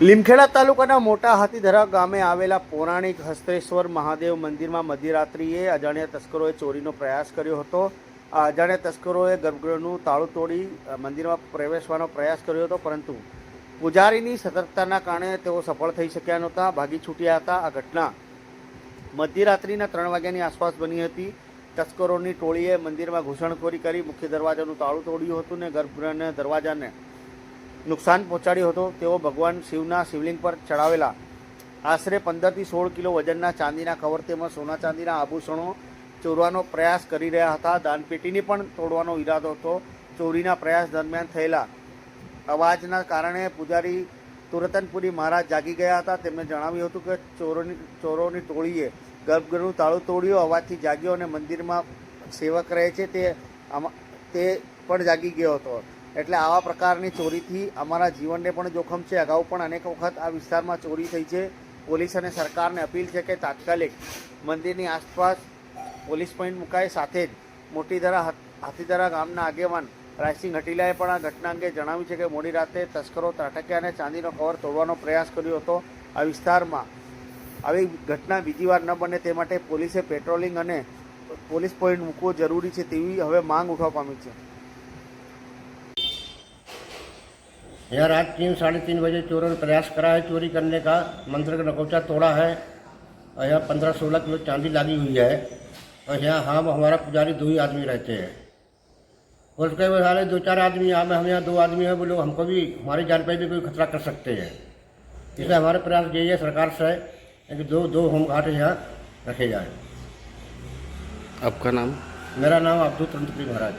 લીમખેડા તાલુકાના મોટા હાથીધરા ગામે આવેલા પૌરાણિક હસ્તેશ્વર મહાદેવ મંદિરમાં મધ્યરાત્રિએ અજાણ્યા તસ્કરોએ ચોરીનો પ્રયાસ કર્યો હતો. આ અજાણ્યા તસ્કરોએ ગર્ભગૃહનું તાળું તોડી મંદિરમાં પ્રવેશવાનો પ્રયાસ કર્યો હતો, પરંતુ પૂજારીની સતર્કતાના કારણે તેઓ સફળ થઈ શક્યા નહોતા, ભાગી છૂટ્યા હતા. આ ઘટના મધ્યરાત્રિના ત્રણ વાગ્યાની આસપાસ બની હતી. તસ્કરોની ટોળીએ મંદિરમાં ઘૂસણખોરી કરી મુખ્ય દરવાજાનું તાળું તોડ્યું હતું ને ગર્ભગૃહના દરવાજાને નુકસાન પહોંચાડ્યો હતો. તેઓ ભગવાન શિવના શિવલિંગ પર ચડાવેલા. આશરે પંદરથી સોળ કિલો વજનના ચાંદીના કવર તેમજ સોના ચાંદીના આભૂષણો ચોરવાનો પ્રયાસ કરી રહ્યા હતા. દાનપેટીને પણ તોડવાનો ઈરાદો હતો. ચોરીના પ્રયાસ દરમિયાન થયેલા અવાજના કારણે પૂજારી તુરતનપુરી મહારાજ જાગી ગયા હતા. તેમણે જણાવ્યું હતું કે ચોરોની ચોરોની ટોળીએ ગર્ભગૃહનું તાળું તોડ્યું. અવાજથી જાગ્યો અને મંદિરમાં સેવક રહે છે. તે આમાં, તે પણ જાગી ગયો હતો. એટલે આવા પ્રકારની ચોરીથી અમારા જીવનને પણ જોખમ છે. અગાઉ પણ અનેક વખત આ વિસ્તારમાં ચોરી થઈ છે. પોલીસ અને સરકારને અપીલ છે કે તાત્કાલિક મંદિરની આસપાસ પોલીસ પોઈન્ટ મુકાય. સાથે જ મોટીધરા હાથીધરા ગામના આગેવાન રાયસિંહ હટીલાએ પણ આ ઘટના અંગે જણાવ્યું છે કે મોડી રાતે તસ્કરો ત્રાટક્યા અને ચાંદીનો કવર તોડવાનો પ્રયાસ કર્યો હતો. આ વિસ્તારમાં આવી ઘટના બીજી વાર ન બને તે માટે પોલીસે પેટ્રોલિંગ અને પોલીસ પોઈન્ટ મૂકવો જરૂરી છે તેવી હવે માંગ ઉઠવા પામી છે. यहाँ रात तीन साढ़े तीन बजे चोरों ने प्रयास करा है चोरी करने का। मंदिर का नकोचा तोड़ा है और यहाँ पंद्रह सोलह किलो चांदी लगी हुई है और यहाँ हम हमारा पुजारी दो ही आदमी रहते हैं। और उसके बाद सारे दो चार आदमी यहाँ में हम यहाँ दो आदमी हैं वो लोग हमको भी हमारी जान पे भी कोई खतरा कर सकते हैं। इसलिए हमारे प्रयास यही है सरकार से कि दो दो होम घाट यहाँ रखे जाए। आपका नाम? मेरा नाम अब्दुल तंत्री महाराज।